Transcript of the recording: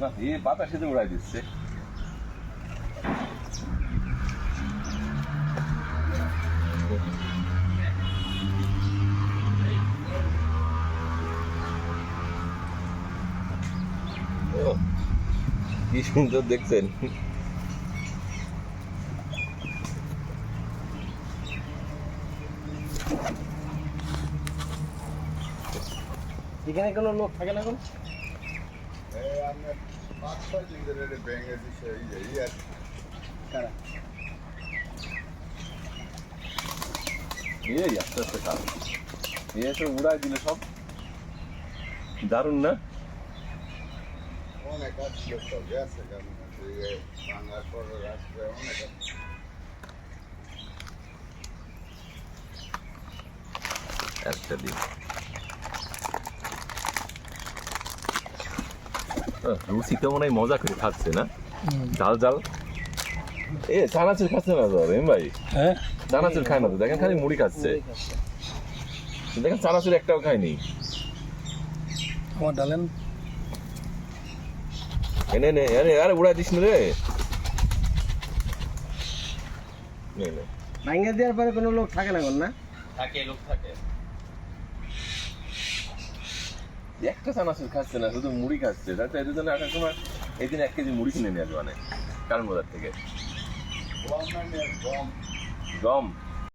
না এ বাতাসে তো উড়াই দিচ্ছে। ও, কি সুন্দর দেখছেন। এখানে কোনো লোক থাকে না এখন? এই আপনার পাঁচ ছয় দিন ভেঙে দিছে এই যে এই আর কারা এই আস্তে আস্তে কাজ এ তো উড়াই দিলে সব। দারুণ না? অনেক আসছিল তো গেছে কারণ এই ভাঙার পর রাস্তায় অনেক আছে। একটা দিন। রুচিতে মনে হয় মজা করে খাচ্ছে না? জাল জাল এ চানাচুর খাচ্ছে না তো এম ভাই? হ্যাঁ? চানাচুর খায় না তো দেখেন খালি মুড়ি খাচ্ছে। দেখেন চানাচুর একটাও খায়নি। আমার ডালেন। এনে নে আরে আরে উড়াই দিস না রে। নে দেওয়ার পরে কোনো লোক থাকে না এখন না? থাকে লোক থাকে। একটা চানাচুর খাচ্ছে না শুধু মুড়ি খাচ্ছে। তাতে এদের জন্য আসার সময় এদিন দিন এক কেজি মুড়ি কিনে নিয়ে আসবে মানে কারণ বাজার থেকে গম।